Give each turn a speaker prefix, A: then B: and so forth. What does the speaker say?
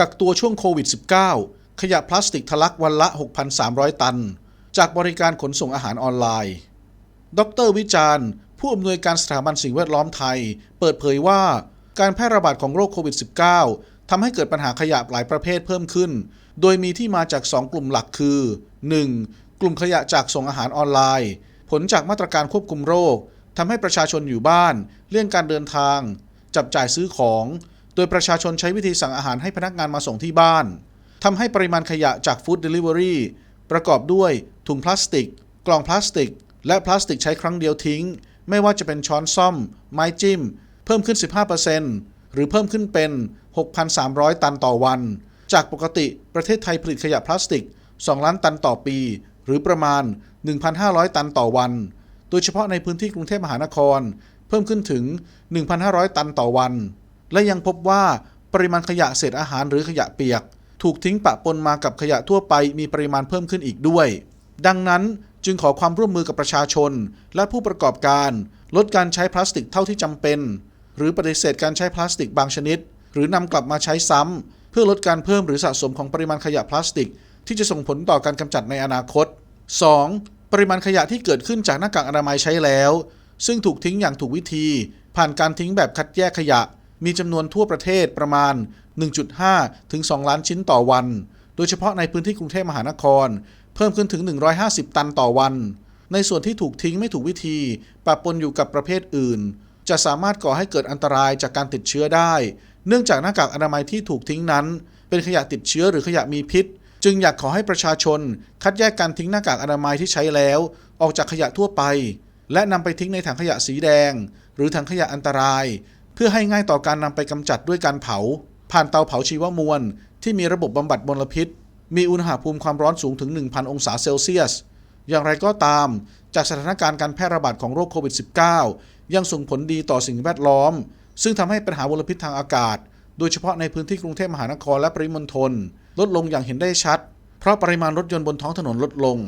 A: กักตัวช่วงโควิด -19 ขยะพลาสติกทะลักวันละ 6,300 ตัน จากบริการขนส่งอาหารออนไลน์ ดรวิจารณ์ ผู้อำนวยการสถาบันสิ่งแวดล้อมไทย เปิดเผยว่า การแพร่ระบาดของโรคโควิด -19 ทำให้เกิดปัญหาขยะหลายประเภทเพิ่มขึ้น โดยมีที่มาจาก 2 กลุ่มหลักคือ 1. กลุ่มขยะจากส่งอาหารออนไลน์ ผลจากมาตรการควบคุมโรคทำให้ประชาชนอยู่บ้าน เลี่ยงการเดินทาง จับจ่ายซื้อของ โดยประชาชนใช้วิธีสั่งอาหารให้พนักงานมาส่งที่บ้าน ทำให้ปริมาณขยะจากฟู้ดเดลิเวอรี่ประกอบด้วยถุงพลาสติก กล่องพลาสติก และพลาสติกใช้ครั้งเดียวทิ้ง ไม่ว่าจะเป็นช้อนซ่อม ไม้จิ้ม เพิ่มขึ้น 15%หรือเพิ่มขึ้นเป็น 6,300 ตันต่อวัน จากปกติประเทศไทยผลิตขยะพลาสติก 2 ล้านตันต่อปี หรือประมาณ 1,500 ตันต่อวัน โดยเฉพาะในพื้นที่กรุงเทพมหานคร เพิ่มขึ้นถึง 1,500 ตันต่อวัน และยังพบว่าปริมาณขยะเศษอาหารหรือขยะเปียก ถูกทิ้งปะปนมากับขยะทั่วไปมีปริมาณเพิ่มขึ้นอีกด้วย ดังนั้นจึงขอความร่วมมือกับประชาชน และผู้ประกอบการ ลดการใช้พลาสติกเท่าที่จำเป็น หรือปฏิเสธการใช้พลาสติกบางชนิด หรือนำกลับมาใช้ซ้ำเพื่อลดการเพิ่มหรือสะสมของปริมาณขยะพลาสติก ที่จะส่งผลต่อการกำจัดในอนาคต 2. ปริมาณขยะที่เกิดขึ้นจากหน้ากากอนามัยใช้แล้ว ซึ่งถูกทิ้งอย่างถูกวิธี ผ่านการทิ้งแบบคัดแยกขยะ มีจำนวนทั่วประเทศประมาณ 1.5 ถึง 2 ล้านชิ้นต่อวัน โดยเฉพาะในพื้นที่กรุงเทพมหานคร เพิ่มขึ้นถึง 150 ตันต่อวัน ในส่วนที่ถูกทิ้งไม่ถูกวิธีปะปนอยู่กับประเภทอื่น จะสามารถก่อให้เกิดอันตรายจากการติดเชื้อได้ เนื่องจากหน้ากากอนามัยที่ถูกทิ้งนั้น เป็นขยะติดเชื้อหรือขยะมีพิษ จึงอยากขอให้ประชาชน คัดแยกการทิ้งหน้ากากอนามัยที่ใช้แล้ว ออกจากขยะทั่วไป และนำไปทิ้งในถังขยะสีแดง หรือถังขยะอันตราย พื่อให้ง่ายต่อการนำไปกำจัดด้วยการเผา ผ่านเตาเผาชีวมวล ที่มีระบบบำบัดมลพิษ มีอุณหภูมิความร้อนสูงถึง 1,000 องศาเซลเซียส อย่างไรก็ตาม จากสถานการณ์การแพร่ระบาดของโรคโควิด -19 ยังส่งผลดีต่อสิ่งแวดล้อม ซึ่งทำให้ปัญหามลพิษทางอากาศ โดยเฉพาะในพื้นที่กรุงเทพมหานครและปริมณฑลลดลงอย่างเห็นได้ชัด เพราะปริมาณรถยนต์บนท้องถนนลดลง